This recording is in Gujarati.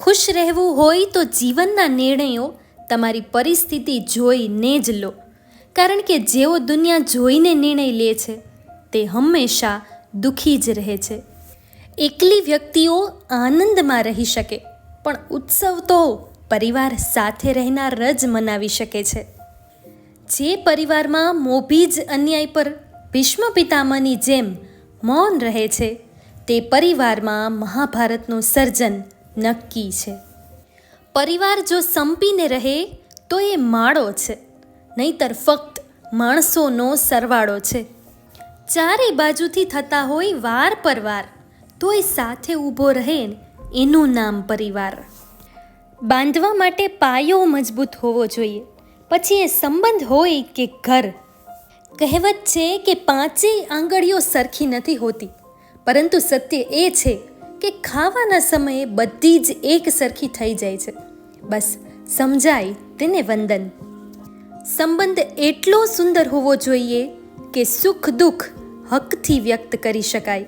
ખુશ રહેવું હોય તો જીવનના નિર્ણયો તમારી પરિસ્થિતિ જોઈને જ લો. કારણ કે જેઓ દુનિયા જોઈને નિર્ણય લે છે, તે હંમેશા દુઃખી જ રહે છે. એકલી વ્યક્તિઓ આનંદમાં રહી શકે, પણ ઉત્સવ તો પરિવાર સાથે રહેનાર જ મનાવી શકે છે. જે પરિવારમાં મોભી જ અન્યાય પર ભીષ્મ પિતામહની જેમ મૌન રહે છે, તે પરિવારમાં મહાભારતનું સર્જન નક્કી છે. પરિવાર જો સંપીને રહે, તો એ માળો છે. નહીતર ફક્ત માણસોનો સરવાળો છે. ચારે બાજુથી થતા હોય વાર પર વાર, તોય સાથે ઊભો રહે એનું નામ પરિવાર. બાંધવા માટે પાયો મજબૂત હોવો જોઈએ. પછી એ સંબંધ હોય કે ઘર. કહેવત છે કે પાંચેય આંગળીઓ સરખી નથી હોતી. પરંતુ સત્ય એ છે કે ખાવાના સમયે બધી જ એક સરખી થઈ જાય છે. બસ સમજાય તેને વંદન. સંબંધ એટલો સુંદર હોવો જોઈએ કે સુખ દુઃખ હકથી વ્યક્ત કરી શકાય.